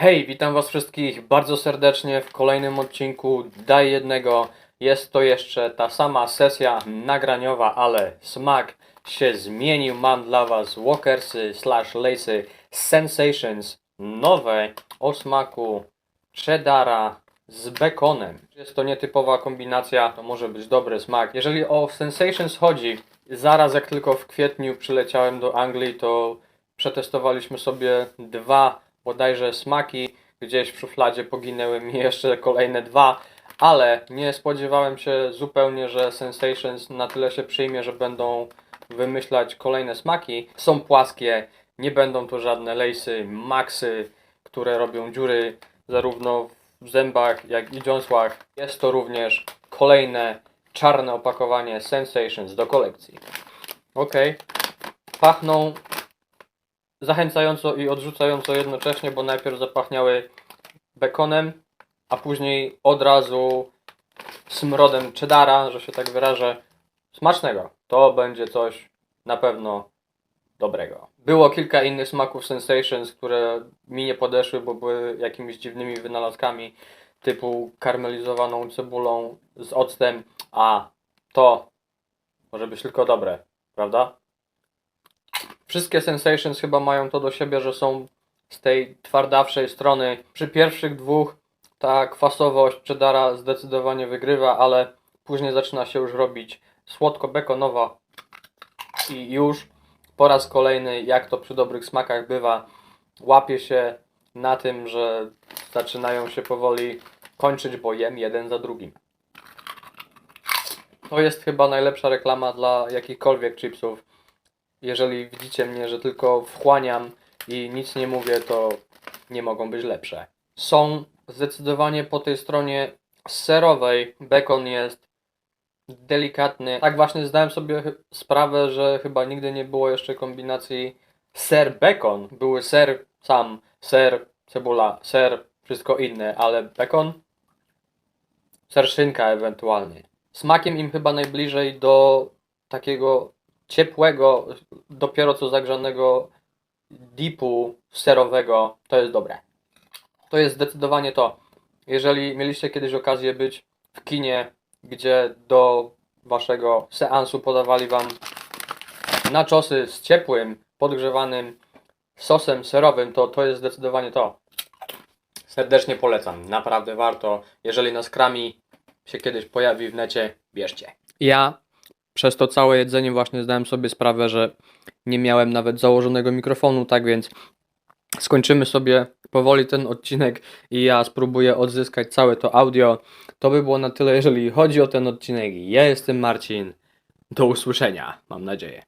Hej, witam Was wszystkich bardzo serdecznie w kolejnym odcinku Daj Jednego. Jest to jeszcze ta sama sesja nagraniowa, ale smak się zmienił. Mam dla Was Walkersy slash Lace'y Sensations nowe o smaku cheddara z bekonem. Jest to nietypowa kombinacja, to może być dobry smak. Jeżeli o Sensations chodzi, zaraz jak tylko w kwietniu przyleciałem do Anglii, to przetestowaliśmy sobie dwa bodajże smaki. Gdzieś w szufladzie poginęły mi jeszcze kolejne dwa, ale nie spodziewałem się zupełnie, że Sensations na tyle się przyjmie, że będą wymyślać kolejne smaki. Są płaskie, nie będą to żadne lejsy, maksy, które robią dziury zarówno w zębach, jak i dziąsłach. Jest to również kolejne czarne opakowanie Sensations do kolekcji. Ok. Pachną zachęcająco i odrzucająco jednocześnie, bo najpierw zapachniały bekonem, a później od razu smrodem cheddara, że się tak wyrażę. Smacznego. To będzie coś na pewno dobrego. Było kilka innych smaków Sensations, które mi nie podeszły, bo były jakimiś dziwnymi wynalazkami typu karmelizowaną cebulą z octem, a to może być tylko dobre, prawda? Wszystkie Sensations chyba mają to do siebie, że są z tej twardawszej strony. Przy pierwszych dwóch ta kwasowość cheddara zdecydowanie wygrywa, ale później zaczyna się już robić słodko-bekonowa i już po raz kolejny, jak to przy dobrych smakach bywa, łapie się na tym, że zaczynają się powoli kończyć, bo jem jeden za drugim. To jest chyba najlepsza reklama dla jakichkolwiek chipsów. Jeżeli widzicie mnie, że tylko wchłaniam i nic nie mówię, to nie mogą być lepsze. Są zdecydowanie po tej stronie serowej. Bekon jest delikatny. Tak właśnie zdałem sobie sprawę, że chyba nigdy nie było jeszcze kombinacji ser-bekon. Były ser sam, ser, cebula, ser, wszystko inne, ale bekon? Ser szynka ewentualnie. Smakiem im chyba najbliżej do takiego ciepłego, dopiero co zagrzanego dipu serowego. To jest dobre. To jest zdecydowanie to. Jeżeli mieliście kiedyś okazję być w kinie, gdzie do waszego seansu podawali wam naczosy z ciepłym, podgrzewanym sosem serowym, to to jest zdecydowanie to. Serdecznie polecam. Naprawdę warto. Jeżeli na skrami się kiedyś pojawi w necie, bierzcie. Ja przez to całe jedzenie właśnie zdałem sobie sprawę, że nie miałem nawet założonego mikrofonu, tak więc skończymy sobie powoli ten odcinek i ja spróbuję odzyskać całe to audio. To by było na tyle, jeżeli chodzi o ten odcinek. Ja jestem Marcin. Do usłyszenia, mam nadzieję.